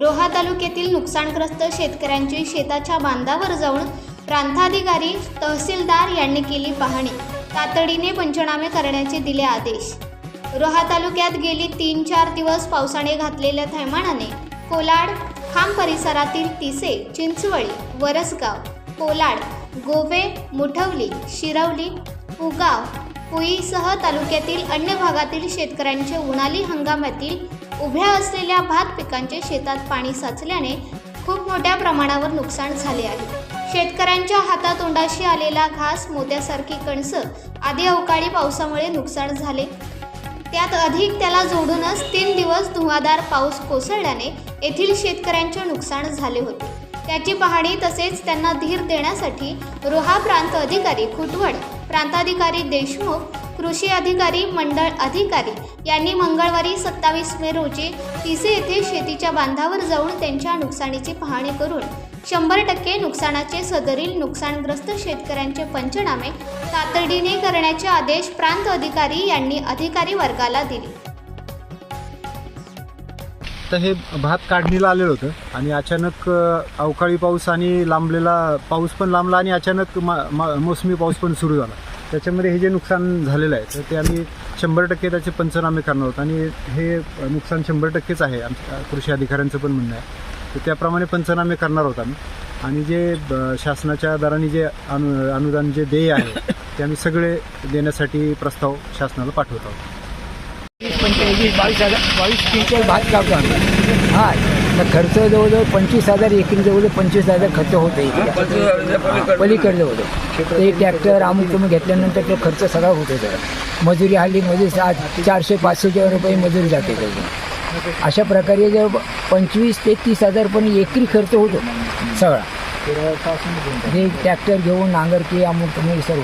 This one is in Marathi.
रोहा तालुक्यातील नुकसानग्रस्त शेतकऱ्यांची शेताच्या बांधावर जाऊन प्रांताधिकारी तहसीलदार यांनी केली पाहणी. तातडीने पंचनामे करण्याचे दिले आदेश. रोहा तालुक्यात गेली तीन चार दिवस पावसाने घातलेल्या थैमानाने कोलाड खांब परिसरातील तिसे चिंचवळी वरसगाव कोलाड गोवे मुठवली शिरवली पुगाव पुईसह तालुक्यातील अन्य भागातील शेतकऱ्यांचे उन्हाळी हंगामातील उभ्या असलेल्या भात पिकांचे शेतात पाणी साचल्याने खूप मोठ्या प्रमाणावर नुकसान झाले आहे. शेतकऱ्यांच्या हातातोंडाशी आलेला घास मोत्यासारखी कणसं आदी अवकाळी पावसामुळे नुकसान झाले. त्यात अधिक त्याला जोडूनच तीन दिवस धुवाधार पाऊस कोसळल्याने येथील शेतकऱ्यांचे नुकसान झाले होते. त्याची पाहणी तसेच त्यांना धीर देण्यासाठी रोहा प्रांत अधिकारी खुटवड प्रांताधिकारी देशमुख कृषी अधिकारी मंडळ अधिकारी यांनी मंगळवारी सत्तावीस मे रोजी तिसे येथे शेतीच्या बांधावर जाऊन त्यांच्या नुकसानीची पाहणी करून शंभर टक्के नुकसानाचे सदरील नुकसानग्रस्त शेतकऱ्यांचे पंचनामे तातडीने करण्याचे आदेश प्रांत अधिकारी यांनी अधिकारी वर्गाला दिले. तर हे भात काढणीला आलेलं होतं आणि अचानक अवकाळी पाऊस आणि लांबलेला पाऊस पण लांबला आणि अचानक मा, मा, मोसमी पाऊस पण सुरू झाला. त्याच्यामध्ये हे जे नुकसान झालेलं आहे तर ते आम्ही शंभर टक्के त्याचे पंचनामे करणार आहोत. आणि हे नुकसान शंभर टक्केच आहे आमच्या कृषी अधिकाऱ्यांचं पण म्हणणं आहे. तर त्याप्रमाणे पंचनामे करणार आहोत आम्ही. आणि जे शासनाच्या दराने जे अनु अनुदान जे देय आहे ते आम्ही सगळे देण्यासाठी प्रस्ताव शासनाला पाठवत आहोत. पंचवीस बावीस हजार बावीस क्विंटल भात आम्ही. हा. तर खर्च जवळजवळ पंचवीस हजार एकरी जवळजवळ पंचवीस हजार खर्च होतो इकडे पलीकडे होतो. ते ट्रॅक्टर अमुक तुम्ही घेतल्यानंतर तो खर्च सगळा होतो सगळा मजुरी हल्ली मजुरी सात चारशे पाचशे रुपये मजुरी जाते त्याची. अशा प्रकारे जर पंचवीस ते तीस हजार पण एकरी खर्च होतो सगळा. हे ट्रॅक्टर घेऊन नांगरकी अमुक तुम्ही सर्व.